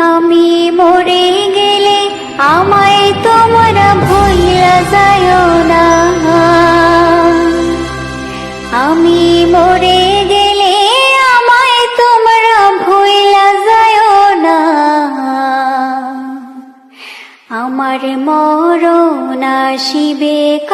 আমি মরে গেলে আমায় তোমরা ভুলিয়া যায় না। আমি মরে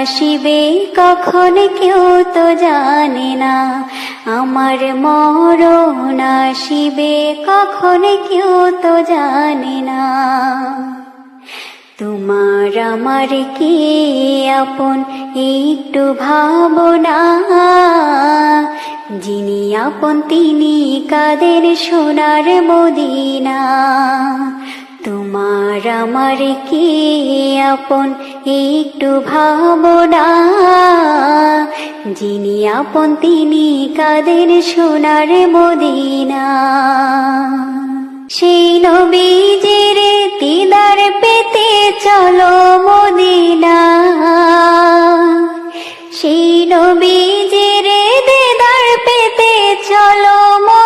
আসিবে কখন কেউ তো জানে না। আমার মরণ আসিবে কখন কেউ তো জানে না। তোমার আমার কি আপন একটু ভাবনা। যিনি আপন তিনি কাদের সোনার মদিনা। তোমার আমার কি আপন একটু ভাবনা। যিনি আপন, তিনি কাদের সোনার মদিনা। সেই নবীজির দিদার পেতে চলো মদিনা। সেই নবীজির দিদার পেতে চলো মদিনা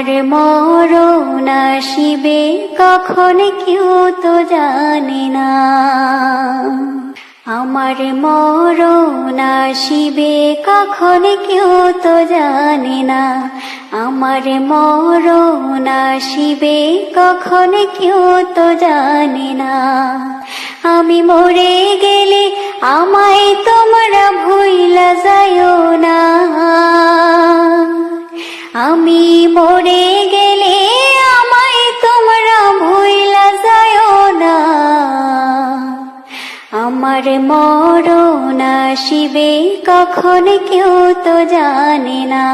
আমার মরণ আসিবে, কখন কেউ তো জানে না। আমার মরণ আসিবে, কখন কেউ তো জানে না। আমার মরণ আসিবে, কখন কেউ তো জানে না। আমি মরে গেলে আমায় তোমরা ভুইলা যায় না। আমি মরে গেলে আমায় তোমরা ভুইলা যায় না। আমার মরণ আসিবে কখন কেউ তো জানে না।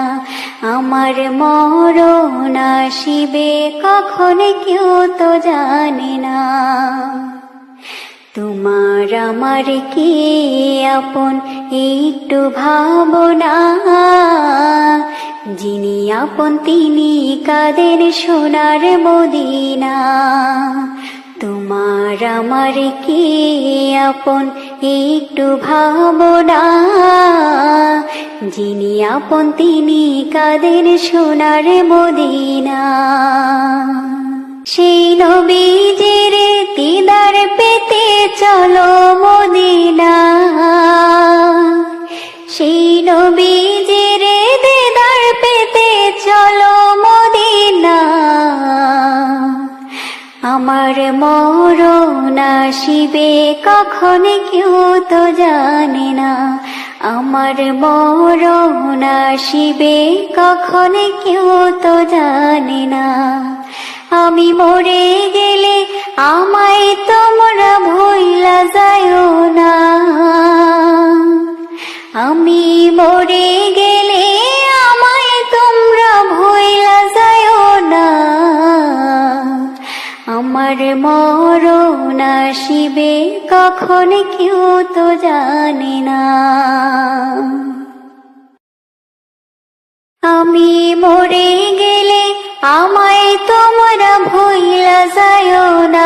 আমার মরণ আসিবে কখন কেউ তো জানে না। তোমার আমার কি আপন একটু ভাবনা? যিনি আপন, তিনি কাদের সোনার মদিনা। তোমার আমার কি আপন, একটু ভাবনা। যিনি আপন, তিনি কাদের সোনার মদিনা। সেই নবীজির দিদার পেতে চলো পেতে চলো মদিনা। আমার মরণ আসিবে কখন কেউ তো জানে না। আমার মরণ আসিবে কখন কেউ তো জানে না। আমি মরে গেলে আমায় তোমরা আমার মরণ আসিবে, কখন কেউ তো জানে না। আমি মরে গেলে আমায় তোমরা ভুইলা যায় না।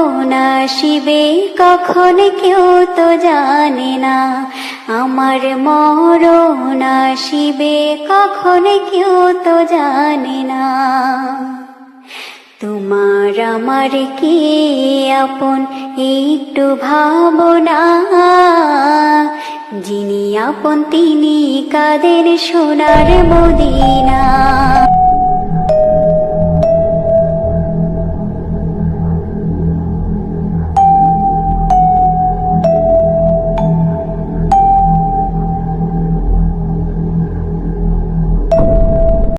আসিবে, কখন কেউ তো জানে না। আমার মরণ আসিবে, কখন কেউ তো জানে না। তোমার আমার কি আপন, একটু ভাবনা। যিনি আপন, তিনি কাদের সোনার মদিনা।